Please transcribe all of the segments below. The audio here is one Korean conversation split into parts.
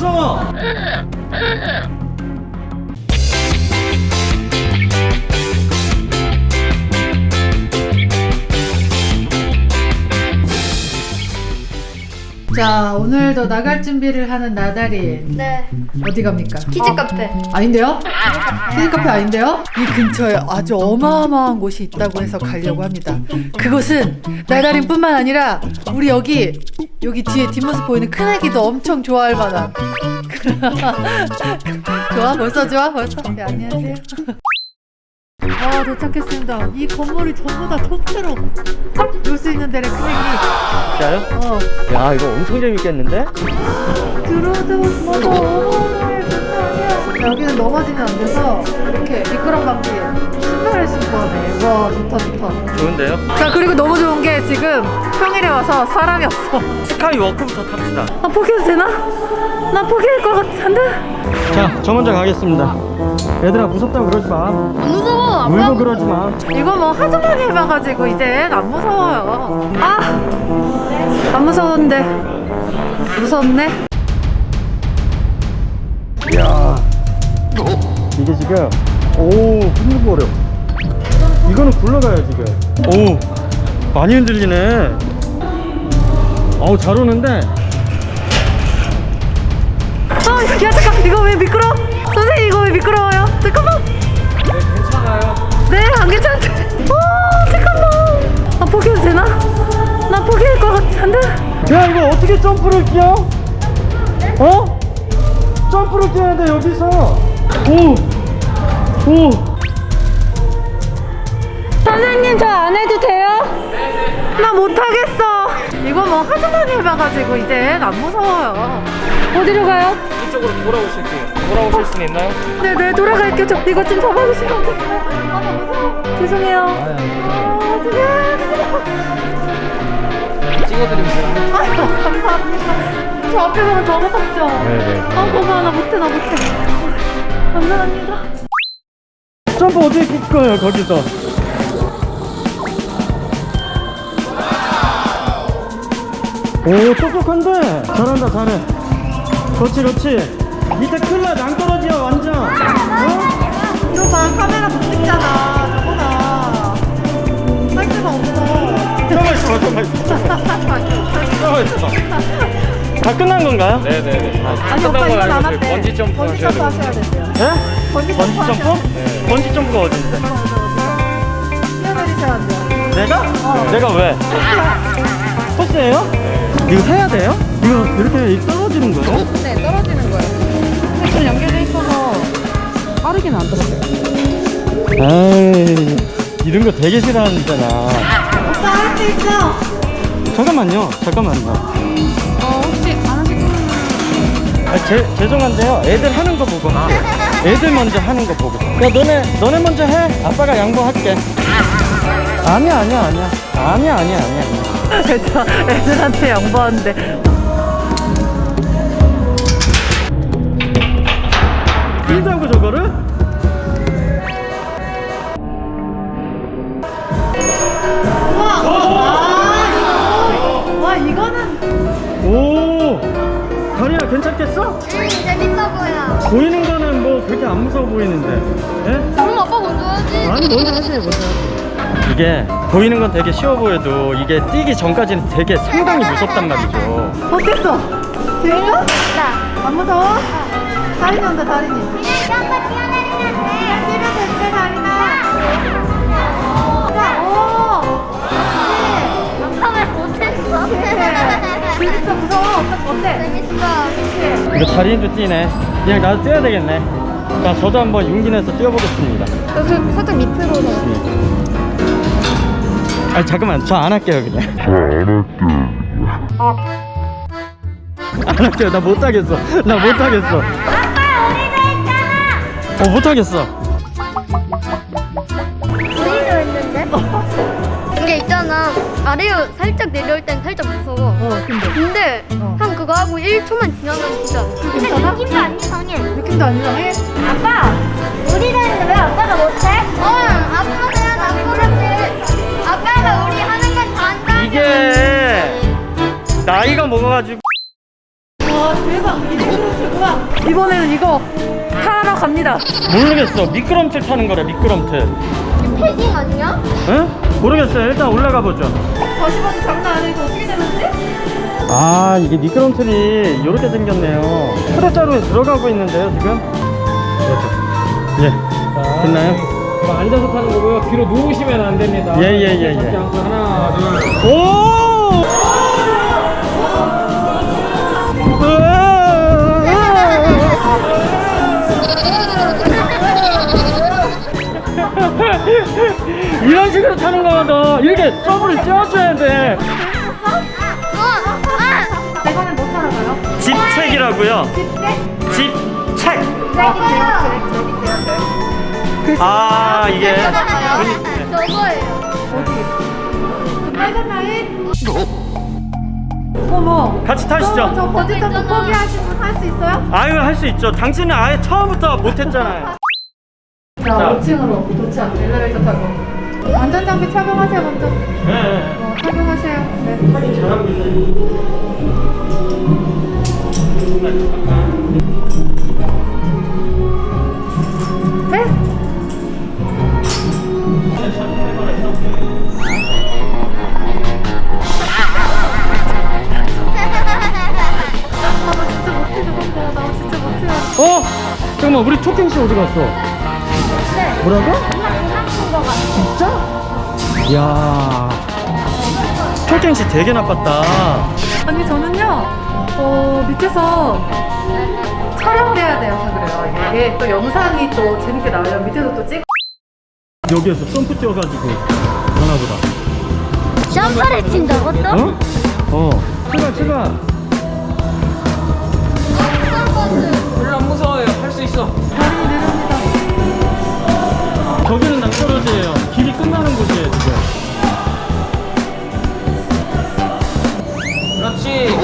무서워. 자 오늘도 나갈 준비를 하는 나다린 네. 어디 갑니까? 키즈 카페. 아닌데요? 키즈카페 아닌데요? 이 근처에 아주 어마어마한 곳이 있다고 해서 가려고 합니다. 그곳은 나다린뿐만 아니라 우리 여기 여기 뒤에 뒷모습 보이는 큰애기도 엄청 좋아할 만한. 좋아 벌써 좋아 벌써. 네, 안녕하세요. 아 도착했습니다. 이 건물이 전부 다 통째로 놀 수 있는 데래 큰애기. 진짜요? 어 야 이거 엄청 재밌겠는데? 들어도 뭐도 어머니 진짜 여기는 넘어지면 안 돼서 이렇게 미끄럼 방지에 신발을 신고 하네 와 좋다 좋다 좋은데요? 자 그리고 너무 좋은 게 지금 평일에 와서 사람이 없어 스카이 워크부터 탑시다. 아 포기해도 되나? 나 포기할 것 같은데 자, 저 먼저 가겠습니다. 얘들아 무섭다고 그러지 마. 무서워. 울고 그러지 마. 이거 뭐 하도 많이 해봐가지고 이제 안 무서워요 아 안 무서운데 무섭네 이야. 이게 지금 오 흔들거려. 이거는 굴러가요 지금. 오 많이 흔들리네. 어우 잘 오는데. 아, 야 잠깐 이거 왜 미끄러? 선생님 이거 왜 미끄러워요? 잠깐만. 괜찮아요. 네, 안 괜찮대. 어, 잠깐만. 나 포기해도 되나? 나 포기할 것 같은데. 야 이거 어떻게 점프를 뛰어? 어? 점프를 뛰어야 돼 여기서. 오. 오. 선생님 저안 해도 돼요? 나 못하겠어. 이거 뭐 하도 많이 해봐가지고 이제 안 무서워요. 어디로 가요? 이쪽으로 돌아오실게요. 돌아오실 수는 있나요? 네 네 돌아갈게요. 저 이거 좀 잡아주시면 안 돼요? 아, 나 무서워. 죄송해요. 아, 어떡해. 찍어드리면 아유, 감사합니다. 저 앞에 보면 더 무섭죠? 네네. 아, 고마워. 나 못해, 나 못해. 감사합니다. 점프 어떻게 뛸 거예요 거기서? 오 똑똑한데 잘한다 잘해. 그렇지 그렇지. 밑에 클라 낭떠러지야 완전. 어? 이거 봐, 카메라 못 찍잖아. 저거다. 할 수가 없어. 잠깐만 있어봐 잠깐만 있어봐. 잠깐만 있어봐. 다 끝난 건가요? 네네네. 아 니, 오빠 이건 안 한대. 번지 점프 번지 하셔야 점프 하셔야 된대요. 예? 번지 번지 점프 하셔야 점프? 돼요. 번지 점프가 어딘데? 뛰어내리셔야 돼요. 내가? 어. 내가 왜? 코스예요? 이거 해야 돼요? 이거 이렇게 떨어지는 거예요? 네, 떨어지는 거예요. 근데 연결돼 있어서 빠르게는 안 떨어져요. 에이 이런 거 되게 싫어하는잖아. 오빠 할 수 있어. 잠깐만요. 잠깐만요. 어, 혹시 안 하실 아, 제, 죄송한데요. 애들 하는 거 보고 할게요. 애들 먼저 하는 거 보고. 야, 너네, 너네 먼저 해. 아빠가 양보할게. 아니야, 아니야, 아니야. 아니야, 아니야, 아니야. 아니야. 저 애들한테 양보하는데 뛴다고 저거를? 와 이거는 오! 다리야, 괜찮겠어? 응, 재밌다고요. 보이는 거는 뭐 그렇게 안 무서워 보이는데. 예? 그럼 아빠 먼저 하지. 아니, 먼저 하세요, 먼저 하세요. 이게 보이는 건 되게 쉬워 보여도 이게 뛰기 전까지는 되게 상당히 무섭단 말이죠. 어땠어? 재밌어? 나. 안 무서워? 다린이 온다 다린이 그냥 한번 뛰어내리면 돼. 뛰면 될때 다린아 자, 오! 아빠 왜 못했어? 재밌어 무서워 어때? 어때? 재밌어. 이거 다리도 뛰네. 그냥 나도 뛰어야 되겠네. 자, 저도 한번 용기 내서 뛰어보겠습니다. 그 살짝 밑으로 아 잠깐만, 저 안 할게요 그냥. 안 할게요. 나 못 하겠어. 나 못 하겠어. 아빠 우리도 했잖아. 어, 못 하겠어. 우리도 했는데? 이게 있잖아. 아래로 살짝 내려올 땐 살짝 무서워. 어 근데 근데 어. 한 그거 하고 1초만 지나면 진짜 근데 괜찮아? 느낌도 안 이상해. 느낌도 안 이상해? 아빠, 우리도 했는데 왜 아빠가 나이가 먹어가지고. 와와 대박 미끄럼틀구나 이번에는 이거 타러 갑니다 모르겠어. 미끄럼틀 타는 거래, 미끄럼틀. 패딩 아니야? 응? 모르겠어요. 일단 올라가 보죠. 다시 봐도 장난 아니고 어떻게 되는지? 아, 이게 미끄럼틀이 이렇게 생겼네요. 프레자루에 들어가고 있는데요, 지금? 예. 됐나요? 이거 앉아서 타는 거고요. 뒤로 누우시면 안 됩니다. 예, 예, 예, 예. 않고 하나, 둘. 오! 이런 식으로 타는 거거든. 이렇게 점프를 띄워줘야 돼. 이번엔 뭐 타러 가요? 집책이라고요. 집책. 아, 이게. 저거예요. 그 빨간 라인? 어머 같이 타시죠. 저, 저 번지점프 포기하시면 할 수 있어요? 아유, 할 수 있죠. 당신은 아예 처음부터 못했잖아요. 자, 자. 5층으로 도착 엘리베이터 타고 안전장비 착용하세요 먼저 네. 어, 착용하세요 네. 하긴 잘하고 있네. 네? 잠깐만, 우리 토킹 씨 어디 갔어? 뭐라고? 진짜? 이야. 토킹 씨 되게 나빴다. 아니 저는요 어, 밑에서 촬영을 해야 돼요 그래서 그래요 이게 또 영상이 또 재밌게 나오려면 밑에서 또 찍. 여기에서 점프 뛰어가지고 전화보다. 점퍼를 친다고 또? 어? 어. 출발, 출발. 안 무서워요. 할 수 있어. 다리 내려옵니다. 저기는 낭떠러지예요. 길이 끝나는 곳이에요, 지금. 그렇지.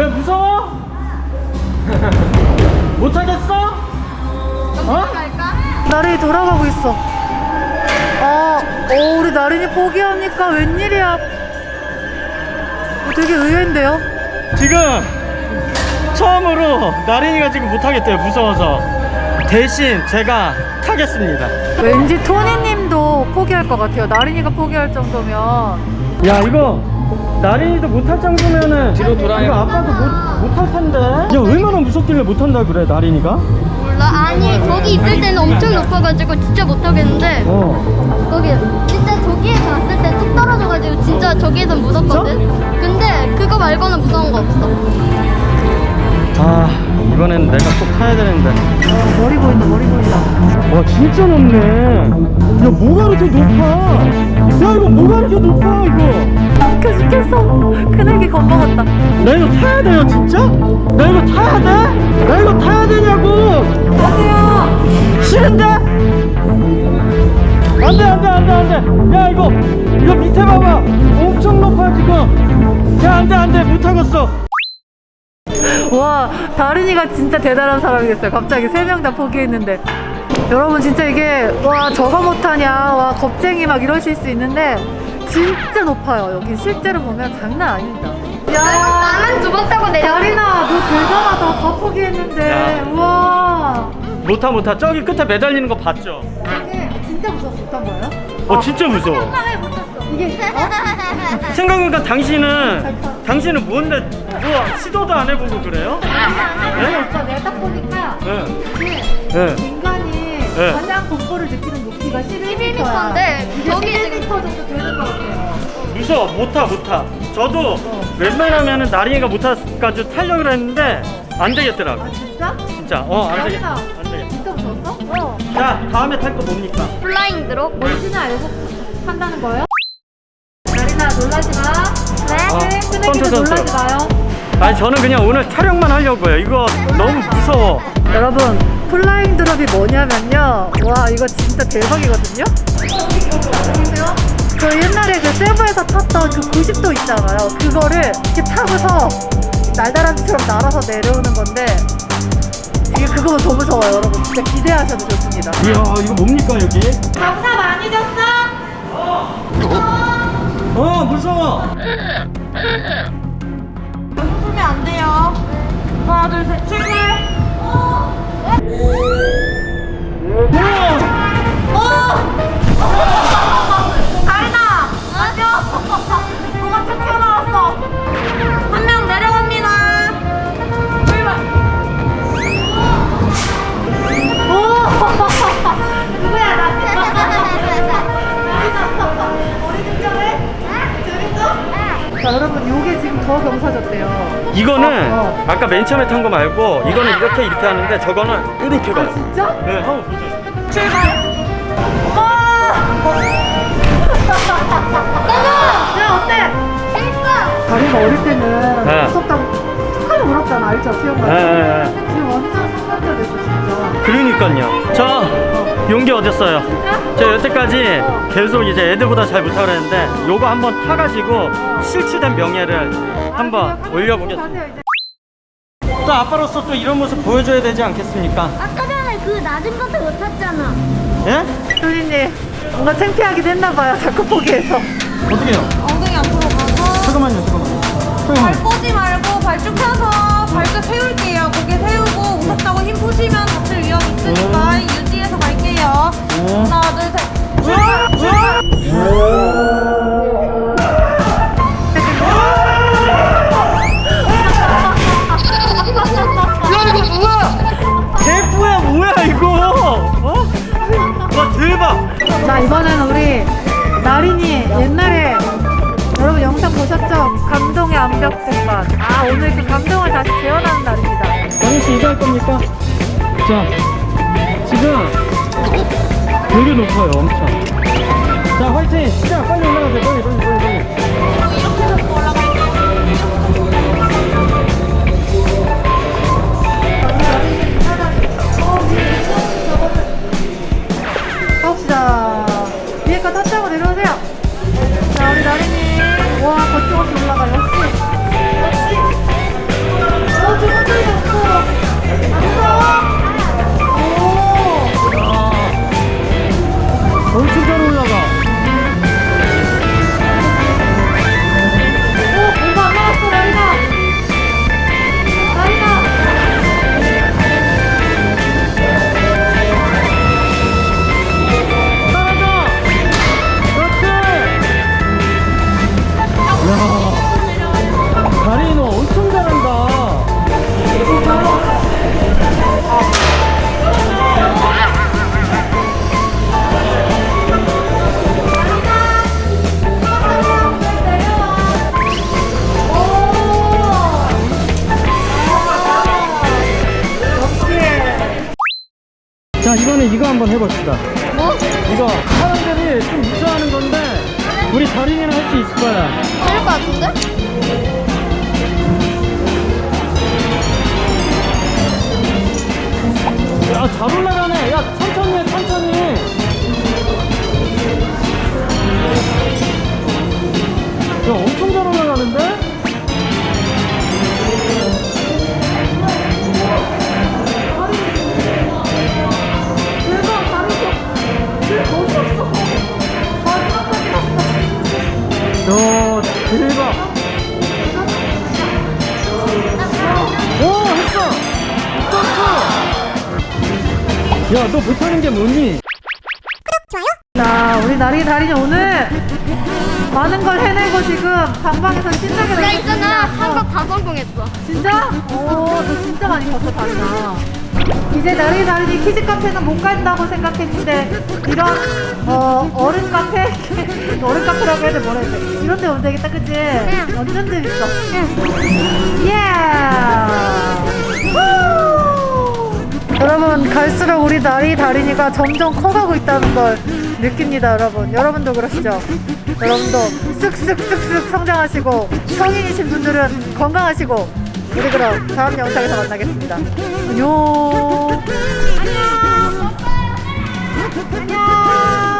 왜 무서워? 못하겠어? 어? 나린이 돌아가고 있어. 아, 어, 우리 나린이 포기합니까? 웬일이야? 어, 되게 의외인데요? 지금 처음으로 나린이가 지금 못하겠대요 무서워서 대신 제가 타겠습니다 왠지 토니님도 포기할 것 같아요. 나린이가 포기할 정도면. 야 이거 나린이도 못할 정도면은 뒤로 돌아요. 이거 아빠도 못, 못할 텐데 야 얼마나 무섭길래 못한다 그래 나린이가? 몰라. 아니, 거기 있을 때는 엄청 높아가지고 진짜 못하겠는데, 어 거기 진짜 저기에서 왔을 때 뚝 떨어져가지고 진짜 저기에서 무섭거든? 근데 그거 말고는 무서운 거 없어. 아 이번엔 내가 꼭 타야 되는데 어, 머리 보인다, 머리 보인다. 와 진짜 높네 야 뭐가 이렇게 높아 야 이거 뭐가 이렇게 높아 이거 웃겨 죽겠어. 큰애기 겁먹었다. 나 이거 타야 돼요 진짜? 나 이거 타야 돼? 나 이거 타야 되냐고 안녕하세요. 싫은데? 안돼 안돼 안돼 안돼 야 이거 이거 밑에 봐봐 엄청 높아 지금 야 안돼 안돼 못하겠어 와, 다린이가 진짜 대단한 사람이 됐어요. 갑자기 세 명 다 포기했는데. 여러분, 진짜 이게, 와, 저거 못하냐, 와, 겁쟁이 막 이러실 수 있는데, 진짜 높아요. 여기 실제로 보면 장난 아닙니다. 야, 나만 두번 타고 내려. 다린아, 너 대단하다. 다 포기했는데. 야. 우와. 못하 못하 저기 끝에 매달리는 거 봤죠? 이게 진짜 무서웠어. 어떤 거예요? 어 진짜 무서워 이게, 어? 생각해보니까 당신은 당신은 뭔데 뭐 시도도 안 해보고 그래요? 아니, 오빠 내가 딱 보니까, 응 이게 응. 인간이 네. 가장 공포를 느끼는 높이가 11m야. 11m 인데 무서워 못타 못타 저도 웬만하면 은 나린이가 못타가지고 타려고 했는데 안 되겠더라고 아 진짜? 진짜 어안 되겠다. 안 되겠다 진짜 무서웠어? 어. 자 다음에 탈 거 뭡니까? 플라잉 드롭. 뭔지는 알고 한다는 거예요? 나린아 놀라지 마. 어, 선수, 선수. 놀라지 마요. 아니 저는 그냥 오늘 촬영만 하려고요. 이거 너무 무서워. 여러분 플라잉 드롭이 뭐냐면요 와 이거 진짜 대박이거든요 그 옛날에 그 세부에서 탔던 그 90도 있잖아요 그거를 이렇게 타고서 날다람쥐처럼 날아서 내려오는 건데 이게 그거보다 더 무서워요 여러분 진짜 기대하셔도 좋습니다 이야 이거 뭡니까 여기? 장사 많이 졌어? 어 무서워. 웃으면 안 돼요. 하나, 둘, 셋, 출발. 다리 맨 처음에 탄 거 말고 이거는 이렇게 이렇게 하는데 저거는 이렇게 가요. 아 진짜? 네, 한번 보세요. 야 어때? 재밌어. 다리가 어릴 때는 네. 무섭다고 툭 하면 울었잖아 알죠? 네, 기억나요? 네, 네. 지금 완전 상남자 됐어 진짜 그러니까요. 저 용기 얻었어요. 저 여태까지 계속 이제 애들보다 잘 못하고 그랬는데 요거 한번 타가지고 실추된 명예를 한번 올려보겠습니다. 가세요 이제 또 아빠로서 또 이런 모습 보여줘야 되지 않겠습니까? 아까 전에 그 낮은 것도 못 탔잖아. 예? 효진님 뭔가 창피하긴 했나봐요 자꾸 포기해서 어떻게요? 엉덩이 앞으로 가서 잠깐만요, 잠깐만요. 발 잠깐만. 꼬지 말고 발 쭉 펴서 발끝 세울게요. 고개 세우고 무섭다고 힘 푸시면 다칠 위험 있으니까 유지해서 갈게요. 하나, 둘, 셋. 개뿌야 자 이번엔 우리 나린이 옛날에 여러분 영상 보셨죠? 감동의 암벽 등반 아 오늘 그 감동을 다시 재현하는 날입니다 강희 씨 이거 할 겁니까? 자, 지금 되게 높아요, 엄청. 자, 화이팅! 시작! 빨리 올라가세요, 빨리. 자, 이번에 이거 한번 해봅시다. 뭐? 이거 사람들이 좀 무서워하는 건데 우리 다린이는 할 수 있을 거야. 될것 같은데? 야, 잘 올라가네. 야, 천천히 해, 천천히. 야, 엄청 잘 올라가는데? 야, 너 못하는 게 뭐니? 자, 우리 나리 다리는 오늘 많은 걸 해내고 지금 방방에서 신나게 나 놀고 있잖아. 있습니다. 한 번 다 성공했어. 진짜? 오, 너 진짜 많이 컸어, 다리나. 이제 나리 다리니 키즈 카페는 못 간다고 생각했는데 이런 어, 어른 카페? 어른 카페라고 해도 뭐라 해야 돼? 이런 데 오면 되겠다, 그치? 완전 재밌어. 예! 후! 여러분 갈수록 우리 나이 다리니까 점점 커가고 있다는 걸 느낍니다 여러분. 여러분도 그러시죠? 여러분도 쓱쓱쓱쓱 성장하시고 성인이신 분들은 건강하시고 우리 그럼 다음 영상에서 만나겠습니다. 안녕. 안녕.